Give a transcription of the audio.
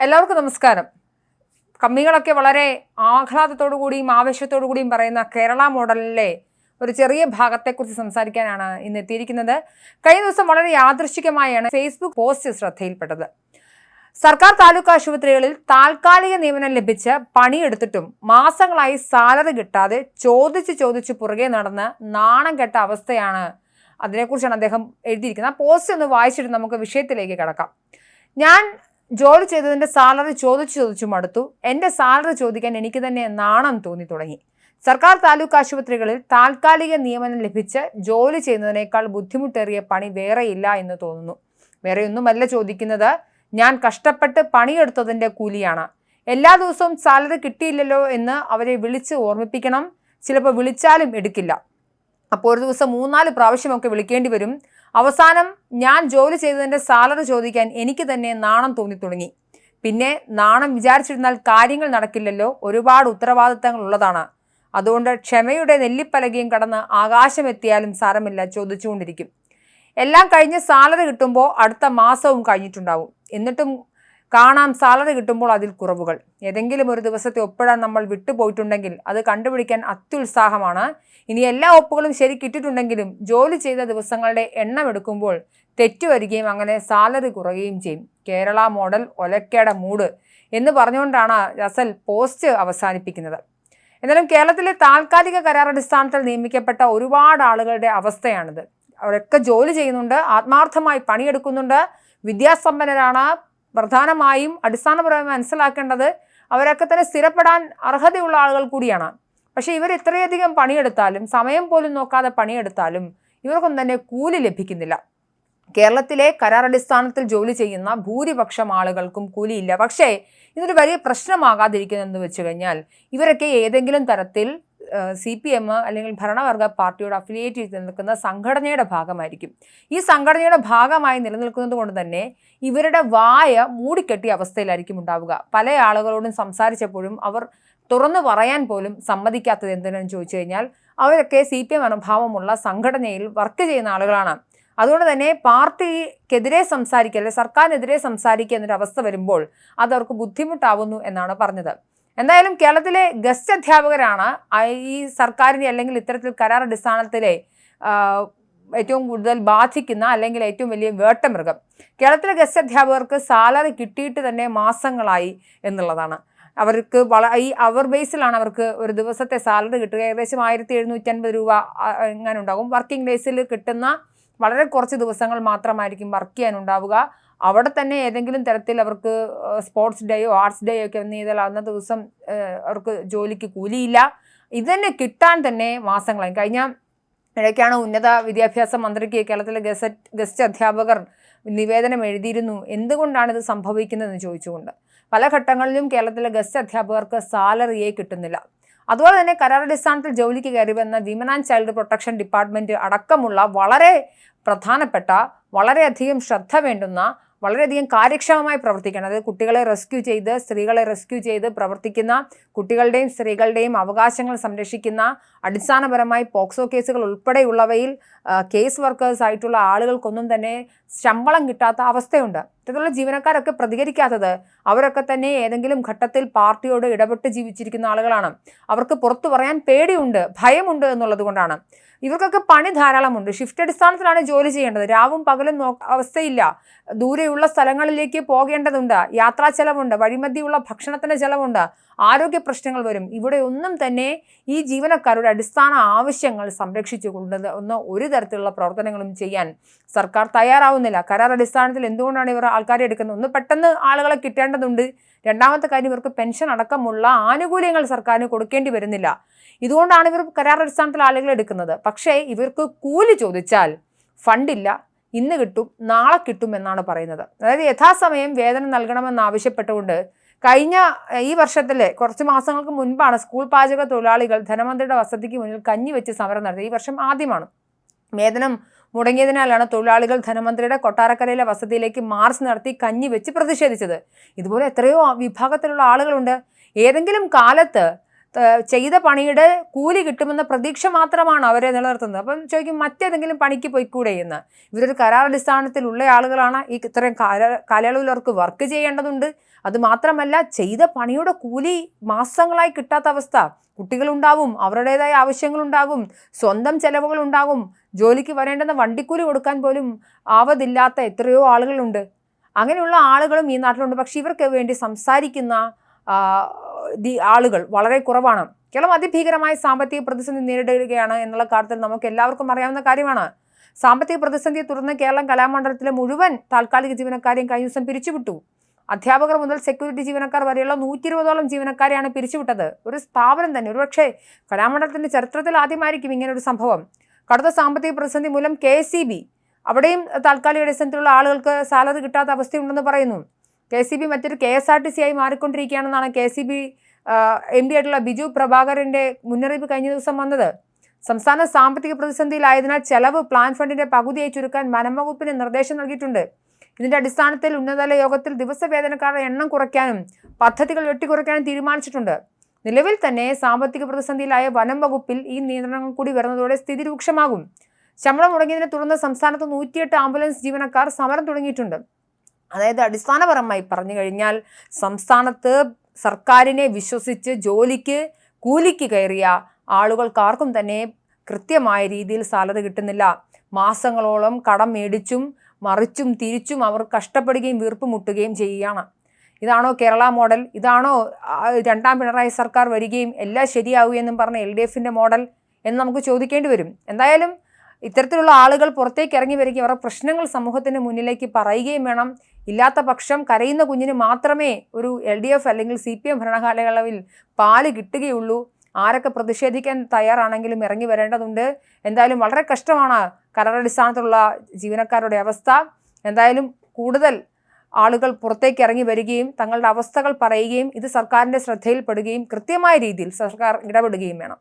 എല്ലാവർക്കും നമസ്കാരം. കമ്മികളൊക്കെ വളരെ ആഹ്ലാദത്തോടു കൂടിയും ആവേശത്തോടു കൂടിയും പറയുന്ന കേരള മോഡലിലെ ഒരു ചെറിയ ഭാഗത്തെക്കുറിച്ച് സംസാരിക്കാനാണ് ഇന്ന് എത്തിയിരിക്കുന്നത്. കഴിഞ്ഞ ദിവസം വളരെ യാദൃശ്ചികമായാണ് ഫേസ്ബുക്ക് പോസ്റ്റ് ശ്രദ്ധയിൽപ്പെട്ടത്. സർക്കാർ താലൂക്ക് ആശുപത്രികളിൽ താൽക്കാലിക നിയമനം ലഭിച്ച് പണിയെടുത്തിട്ടും മാസങ്ങളായി സാലറി കിട്ടാതെ ചോദിച്ച് ചോദിച്ച് പുറകെ നടന്ന് നാണം കെട്ട അവസ്ഥയാണ് അതിനെക്കുറിച്ചാണ് അദ്ദേഹം എഴുതിയിരിക്കുന്നത്. ആ പോസ്റ്റ് ഒന്ന് വായിച്ചിട്ട് നമുക്ക് വിഷയത്തിലേക്ക് കടക്കാം. ഞാൻ ജോലി ചെയ്തതിന്റെ സാലറി ചോദിച്ചു ചോദിച്ചു മടുത്തു. എന്റെ സാലറി ചോദിക്കാൻ എനിക്ക് തന്നെ നാണം തോന്നി തുടങ്ങി. സർക്കാർ താലൂക്ക് ആശുപത്രികളിൽ താൽക്കാലിക നിയമനം ലഭിച്ച് ജോലി ചെയ്യുന്നതിനേക്കാൾ ബുദ്ധിമുട്ടേറിയ പണി വേറെയില്ല എന്ന് തോന്നുന്നു. വേറെയൊന്നുമല്ല ചോദിക്കുന്നത് ഞാൻ കഷ്ടപ്പെട്ട് പണിയെടുത്തതിന്റെ കൂലിയാണ്. എല്ലാ ദിവസവും സാലറി കിട്ടിയില്ലല്ലോ എന്ന് അവരെ വിളിച്ച് ഓർമ്മിപ്പിക്കണം. ചിലപ്പോൾ വിളിച്ചാലും എടുക്കില്ല. അപ്പോൾ ഒരു ദിവസം മൂന്നാൽ പ്രാവശ്യമൊക്കെ വിളിക്കേണ്ടി വരും. അവസാനം ഞാൻ ജോലി ചെയ്തതിന്റെ സാലറി ചോദിക്കാൻ എനിക്ക് തന്നെ നാണം തോന്നി തുടങ്ങി. പിന്നെ നാണം വിചാരിച്ചിരുന്നാൽ കാര്യങ്ങൾ നടക്കില്ലല്ലോ ഒരുപാട് ഉത്തരവാദിത്തങ്ങൾ ഉള്ളതാണ്. അതുകൊണ്ട് ക്ഷമയുടെ നെല്ലിപ്പലകയും കടന്ന് ആകാശമെത്തിയാലും സാരമില്ല ചോദിച്ചുകൊണ്ടിരിക്കും. എല്ലാം കഴിഞ്ഞ് സാലറി കിട്ടുമ്പോൾ അടുത്ത മാസവും കഴിഞ്ഞിട്ടുണ്ടാവും. എന്നിട്ടും കാണാം സാലറി കിട്ടുമ്പോൾ അതിൽ കുറവുകൾ. ഏതെങ്കിലും ഒരു ദിവസത്തെ ഒപ്പിടാൻ നമ്മൾ വിട്ടുപോയിട്ടുണ്ടെങ്കിൽ അത് കണ്ടുപിടിക്കാൻ അത്യുത്സാഹമാണ്. ഇനി എല്ലാ ഒപ്പുകളും ശരി കിട്ടിയിട്ടുണ്ടെങ്കിലും ജോലി ചെയ്ത ദിവസങ്ങളുടെ എണ്ണം എടുക്കുമ്പോൾ തെറ്റുവരികയും അങ്ങനെ സാലറി കുറയുകയും ചെയ്യും. കേരള മോഡൽ ഒലക്കേട മൂട് എന്ന് പറഞ്ഞുകൊണ്ടാണ് റസൽ പോസ്റ്റ് അവസാനിപ്പിക്കുന്നത്. എന്നാലും കേരളത്തിലെ താൽക്കാലിക കരാർ അടിസ്ഥാനത്തിൽ നിയമിക്കപ്പെട്ട ഒരുപാട് ആളുകളുടെ അവസ്ഥയാണിത്. അവരൊക്കെ ജോലി ചെയ്യുന്നുണ്ട് ആത്മാർത്ഥമായി പണിയെടുക്കുന്നുണ്ട് വിദ്യാസമ്പന്നരാണ് പ്രധാനമായും അടിസ്ഥാനപരമായി മനസ്സിലാക്കേണ്ടത് അവരൊക്കെ തന്നെ സ്ഥിരപ്പെടാൻ അർഹതയുള്ള ആളുകൾ കൂടിയാണ്. പക്ഷേ ഇവർ ഇത്രയധികം പണിയെടുത്താലും സമയം പോലും നോക്കാതെ പണിയെടുത്താലും ഇവർക്കൊന്നും തന്നെ കൂലി ലഭിക്കുന്നില്ല. കേരളത്തിലെ കരാർ അടിസ്ഥാനത്തിൽ ജോലി ചെയ്യുന്ന ഭൂരിപക്ഷം ആളുകൾക്കും കൂലിയില്ല. പക്ഷേ ഇതൊരു വലിയ പ്രശ്നമാകാതിരിക്കുന്നതെന്ന് വെച്ച് കഴിഞ്ഞാൽ ഇവരൊക്കെ ഏതെങ്കിലും തരത്തിൽ സി പി എം അല്ലെങ്കിൽ ഭരണവർഗ പാർട്ടിയോട് അഫിലിയേറ്റ് ചെയ്ത് നിൽക്കുന്ന സംഘടനയുടെ ഭാഗമായിരിക്കും. ഈ സംഘടനയുടെ ഭാഗമായി നിലനിൽക്കുന്നത് കൊണ്ട് തന്നെ ഇവരുടെ വായ മൂടിക്കെട്ടിയ അവസ്ഥയിലായിരിക്കും ഉണ്ടാവുക. പല ആളുകളോടും സംസാരിച്ചപ്പോഴും അവർ തുറന്നു പറയാൻ പോലും സമ്മതിക്കാത്തത് എന്തിനാണെന്ന് ചോദിച്ചു കഴിഞ്ഞാൽ അവരൊക്കെ സി പി എം അനുഭാവമുള്ള സംഘടനയിൽ വർക്ക് ചെയ്യുന്ന ആളുകളാണ്. അതുകൊണ്ട് തന്നെ പാർട്ടിക്കെതിരെ സംസാരിക്കുക അല്ലെങ്കിൽ സർക്കാരിനെതിരെ സംസാരിക്കുക എന്നൊരവസ്ഥ വരുമ്പോൾ അതവർക്ക് ബുദ്ധിമുട്ടാവുന്നു എന്നാണ് പറഞ്ഞത്. എന്തായാലും കേരളത്തിലെ ഗസ്റ്റ് അധ്യാപകരാണ് ഈ സർക്കാരിന്റെ അല്ലെങ്കിൽ ഇത്തരത്തിൽ കരാർ അടിസ്ഥാനത്തിലെ ഏറ്റവും കൂടുതൽ ബാധിക്കുന്ന അല്ലെങ്കിൽ ഏറ്റവും വലിയ വേട്ടമൃഗം. കേരളത്തിലെ ഗസ്റ്റ് അധ്യാപകർക്ക് സാലറി കിട്ടിയിട്ട് തന്നെ മാസങ്ങളായി എന്നുള്ളതാണ്. അവർക്ക് വള ഈ അവർ ബേസിലാണ് അവർക്ക് ഒരു ദിവസത്തെ സാലറി കിട്ടുക. ഏകദേശം ആയിരത്തി എഴുന്നൂറ്റി അൻപത് രൂപ എങ്ങനെ ഉണ്ടാകും വർക്കിംഗ് ഡേയ്സിൽ കിട്ടുന്ന വളരെ കുറച്ച് ദിവസങ്ങൾ മാത്രമായിരിക്കും വർക്ക് ചെയ്യാനുണ്ടാവുക. അവിടെ തന്നെ ഏതെങ്കിലും തരത്തിൽ അവർക്ക് സ്പോർട്സ് ഡേയോ ആർട്സ് ഡേയോ ഒക്കെ വന്നു ചെയ്താൽ അന്ന ദിവസം അവർക്ക് ജോലിക്ക് കൂലിയില്ല. ഇതന്നെ കിട്ടാൻ തന്നെ മാസങ്ങളായി. കഴിഞ്ഞ ഇടയ്ക്കാണ് ഉന്നത വിദ്യാഭ്യാസ മന്ത്രിക്ക് കേരളത്തിലെ ഗസറ്റ് ഗസ്റ്റ് അധ്യാപകർ നിവേദനം എഴുതിയിരുന്നു. എന്തുകൊണ്ടാണ് ഇത് സംഭവിക്കുന്നതെന്ന് ചോദിച്ചുകൊണ്ട്. പല ഘട്ടങ്ങളിലും കേരളത്തിലെ ഗസ്റ്റ് അധ്യാപകർക്ക് സാലറിയെ കിട്ടുന്നില്ല. അതുപോലെ തന്നെ കരാറടിസ്ഥാനത്തിൽ ജോലിക്ക് കയറി വന്ന women and child protection department അടക്കമുള്ള വളരെ പ്രധാനപ്പെട്ട വളരെയധികം ശ്രദ്ധ വേണ്ടുന്ന വളരെയധികം കാര്യക്ഷമമായി പ്രവർത്തിക്കണം. അതായത് കുട്ടികളെ റെസ്ക്യൂ ചെയ്ത് സ്ത്രീകളെ റെസ്ക്യൂ ചെയ്ത് പ്രവർത്തിക്കുന്ന കുട്ടികളുടെയും സ്ത്രീകളുടെയും അവകാശങ്ങൾ സംരക്ഷിക്കുന്ന അടിസ്ഥാനപരമായി പോക്സോ കേസുകൾ ഉൾപ്പെടെയുള്ളവയിൽ കേസ് വർക്കേഴ്സ് ആയിട്ടുള്ള ആളുകൾക്കൊന്നും തന്നെ ശമ്പളം കിട്ടാത്ത അവസ്ഥയുണ്ട്. ഇത്തരത്തിലുള്ള ജീവനക്കാരൊക്കെ പ്രതികരിക്കാത്തത് അവരൊക്കെ തന്നെ ഏതെങ്കിലും ഘട്ടത്തിൽ പാർട്ടിയോട് ഇടപെട്ട് ജീവിച്ചിരിക്കുന്ന ആളുകളാണ്. അവർക്ക് പുറത്തു പറയാൻ പേടിയുണ്ട് ഭയമുണ്ട് എന്നുള്ളത് കൊണ്ടാണ്. ഇവർക്കൊക്കെ പണി ധാരാളമുണ്ട്. ഷിഫ്റ്റ് അടിസ്ഥാനത്തിലാണ് ജോലി ചെയ്യേണ്ടത്. രാവും പകലും നോ അവസ്ഥയില്ല. ദൂരെയുള്ള സ്ഥലങ്ങളിലേക്ക് പോകേണ്ടതുണ്ട്. യാത്രാ ചെലവുണ്ട്. വഴിമതിയുള്ള ഭക്ഷണത്തിന് ചെലവുണ്ട്. ആരോഗ്യ പ്രശ്നങ്ങൾ വരും. ഇവിടെ ഒന്നും തന്നെ ഈ ജീവനക്കാരുടെ അടിസ്ഥാന ആവശ്യങ്ങൾ സംരക്ഷിച്ചു കൊണ്ടുവന്ന ഒരു തരത്തിലുള്ള പ്രവർത്തനങ്ങളും ചെയ്യാൻ സർക്കാർ തയ്യാറാവുന്നില്ല. കരാർ അടിസ്ഥാനത്തിൽ എന്തുകൊണ്ടാണ് ഇവർ ആൾക്കാരെ എടുക്കുന്നത് ഒന്ന് പെട്ടെന്ന് ആളുകളെ കിട്ടേണ്ടതുണ്ട്. രണ്ടാമത്തെ കാര്യം ഇവർക്ക് പെൻഷൻ അടക്കമുള്ള ആനുകൂല്യങ്ങൾ സർക്കാരിന് കൊടുക്കേണ്ടി വരുന്നില്ല. ഇതുകൊണ്ടാണ് ഇവർ കരാർ അടിസ്ഥാനത്തിൽ ആളുകൾ എടുക്കുന്നത്. പക്ഷേ ഇവർക്ക് കൂലി ചോദിച്ചാൽ ഫണ്ടില്ല. ഇന്ന് കിട്ടും നാളെ കിട്ടും എന്നാണ് പറയുന്നത്. അതായത് യഥാസമയം വേതനം നൽകണമെന്ന് ആവശ്യപ്പെട്ടുകൊണ്ട് കഴിഞ്ഞ ഈ വർഷത്തിലെ കുറച്ച് മാസങ്ങൾക്ക് മുൻപാണ് സ്കൂൾ പാചക തൊഴിലാളികൾ ധനമന്ത്രിയുടെ വസതിക്ക് മുന്നിൽ കഞ്ഞി വെച്ച് സമരം നടത്തിയത് ഈ വർഷം ആദ്യമാണ്. വേതനം മുടങ്ങിയതിനാലാണ് തൊഴിലാളികൾ ധനമന്ത്രിയുടെ കൊട്ടാരക്കരയിലെ വസതിയിലേക്ക് മാർച്ച് നടത്തി കഞ്ഞി വെച്ച് പ്രതിഷേധിച്ചത്. ഇതുപോലെ എത്രയോ വിഭാഗത്തിലുള്ള ആളുകളുണ്ട്. ഏതെങ്കിലും കാലത്ത് ചെയ്ത പണിയുടെ കൂലി കിട്ടുമെന്ന പ്രതീക്ഷ മാത്രമാണ് അവരെ നിലനിർത്തുന്നത്. അപ്പം ചോദിക്കും മറ്റേതെങ്കിലും പണിക്ക് പോയിക്കൂടെ എന്ന്? ഇവരൊരു കരാർ അടിസ്ഥാനത്തിലുള്ള ആളുകളാണ്. ഈ ഇത്രയും കാല കാലയളവിൽ അവർക്ക് വർക്ക് ചെയ്യേണ്ടതുണ്ട്. അതുമാത്രമല്ല ചെയ്ത പണിയുടെ കൂലി മാസങ്ങളായി കിട്ടാത്ത അവസ്ഥ. കുട്ടികളുണ്ടാവും അവരുടേതായ ആവശ്യങ്ങളുണ്ടാകും സ്വന്തം ചെലവുകൾ ഉണ്ടാകും ജോലിക്ക് വരേണ്ടുന്ന വണ്ടിക്കൂലി കൊടുക്കാൻ പോലും ആവതില്ലാത്ത എത്രയോ ആളുകളുണ്ട്. അങ്ങനെയുള്ള ആളുകളും ഈ നാട്ടിലുണ്ട്. പക്ഷേ ഇവർക്ക് വേണ്ടി സംസാരിക്കുന്ന ആളുകൾ വളരെ കുറവാണ്. കേരളം അതിഭീകരമായ സാമ്പത്തിക പ്രതിസന്ധി നേരിടുകയാണ് എന്നുള്ള കാര്യത്തിൽ നമുക്ക് എല്ലാവർക്കും അറിയാവുന്ന കാര്യമാണ്. സാമ്പത്തിക പ്രതിസന്ധിയെ തുടർന്ന് കേരളം കലാമണ്ഡലത്തിലെ മുഴുവൻ താൽക്കാലിക ജീവനക്കാരെയും കഴിഞ്ഞ ദിവസം പിരിച്ചുവിട്ടു. അധ്യാപകർ മുതൽ സെക്യൂരിറ്റി ജീവനക്കാർ വരെയുള്ള നൂറ്റി ഇരുപതോളം ജീവനക്കാരെയാണ് പിരിച്ചുവിട്ടത്. ഒരു സ്ഥാപനം തന്നെ ഒരുപക്ഷെ കലാമണ്ഡലത്തിന്റെ ചരിത്രത്തിൽ ആദ്യമായിരിക്കും ഇങ്ങനെ ഒരു സംഭവം. കടുത്ത സാമ്പത്തിക പ്രതിസന്ധി മൂലം കെ അവിടെയും താൽക്കാലിക അടിസ്ഥാനത്തിലുള്ള ആളുകൾക്ക് സാലറി കിട്ടാത്ത അവസ്ഥയുണ്ടെന്ന് പറയുന്നു. കെ സി ബി മറ്റൊരു K S R T C ആയി മാറിക്കൊണ്ടിരിക്കുകയാണെന്നാണ് K C B M P ആയിട്ടുള്ള ബിജു പ്രഭാകരന്റെ മുന്നറിയിപ്പ് കഴിഞ്ഞ ദിവസം വന്നത്. സംസ്ഥാന സാമ്പത്തിക പ്രതിസന്ധിയിലായതിനാൽ ചെലവ് പ്ലാൻ ഫണ്ടിന്റെ പകുതിയായി ചുരുക്കാൻ വനംവകുപ്പിന് നിർദ്ദേശം നൽകിയിട്ടുണ്ട്. ഇതിന്റെ അടിസ്ഥാനത്തിൽ ഉന്നതതല യോഗത്തിൽ ദിവസവേതനക്കാരുടെ എണ്ണം കുറയ്ക്കാനും പദ്ധതികൾ വെട്ടിക്കുറയ്ക്കാനും തീരുമാനിച്ചിട്ടുണ്ട്. നിലവിൽ തന്നെ സാമ്പത്തിക പ്രതിസന്ധിയിലായ വനം വകുപ്പിൽ ഈ നിയന്ത്രണങ്ങൾ കൂടി വരുന്നതോടെ സ്ഥിതി രൂക്ഷമാകും. ശമ്പളം മുടങ്ങിയതിനെ തുടർന്ന് സംസ്ഥാനത്ത് നൂറ്റിയെട്ട് ആംബുലൻസ് ജീവനക്കാർ സമരം തുടങ്ങിയിട്ടുണ്ട്. അതായത് അടിസ്ഥാനപരമായി പറഞ്ഞു കഴിഞ്ഞാൽ സംസ്ഥാനത്ത് സർക്കാരിനെ വിശ്വസിച്ച് ജോലിക്ക് കൂലിക്ക് കയറിയ ആളുകൾക്കാർക്കും തന്നെ കൃത്യമായ രീതിയിൽ സാലറി കിട്ടുന്നില്ല. മാസങ്ങളോളം കടം മേടിച്ചും മറിച്ചും തിരിച്ചും അവർ കഷ്ടപ്പെടുകയും വീർപ്പ് മുട്ടുകയും ചെയ്യുകയാണ്. ഇതാണോ കേരള മോഡൽ? ഇതാണോ രണ്ടാം പിണറായി സർക്കാർ വരികയും എല്ലാം ശരിയാവുകയെന്നും പറഞ്ഞ എൽ ഡി എഫിന്റെ മോഡൽ എന്ന് നമുക്ക് ചോദിക്കേണ്ടി വരും. എന്തായാലും ഇത്തരത്തിലുള്ള ആളുകൾ പുറത്തേക്ക് ഇറങ്ങി വരികയും അവരുടെ പ്രശ്നങ്ങൾ സമൂഹത്തിന് മുന്നിലേക്ക് പറയുകയും വേണം. ഇല്ലാത്ത പക്ഷം കരയുന്ന കുഞ്ഞിന് മാത്രമേ ഒരു എൽ ഡി എഫ് അല്ലെങ്കിൽ സി പി എം ഭരണകാലയളവിൽ പാൽ കിട്ടുകയുള്ളൂ. ആരൊക്കെ പ്രതിഷേധിക്കാൻ തയ്യാറാണെങ്കിലും ഇറങ്ങി വരേണ്ടതുണ്ട്. എന്തായാലും വളരെ കഷ്ടമാണ് കരാറടിസ്ഥാനത്തിലുള്ള ജീവനക്കാരുടെ അവസ്ഥ. എന്തായാലും കൂടുതൽ ആളുകൾ പുറത്തേക്ക് ഇറങ്ങി വരികയും തങ്ങളുടെ അവസ്ഥകൾ പറയുകയും ഇത് സർക്കാരിന്റെ ശ്രദ്ധയിൽപ്പെടുകയും കൃത്യമായ രീതിയിൽ സർക്കാർ ഇടപെടുകയും വേണം.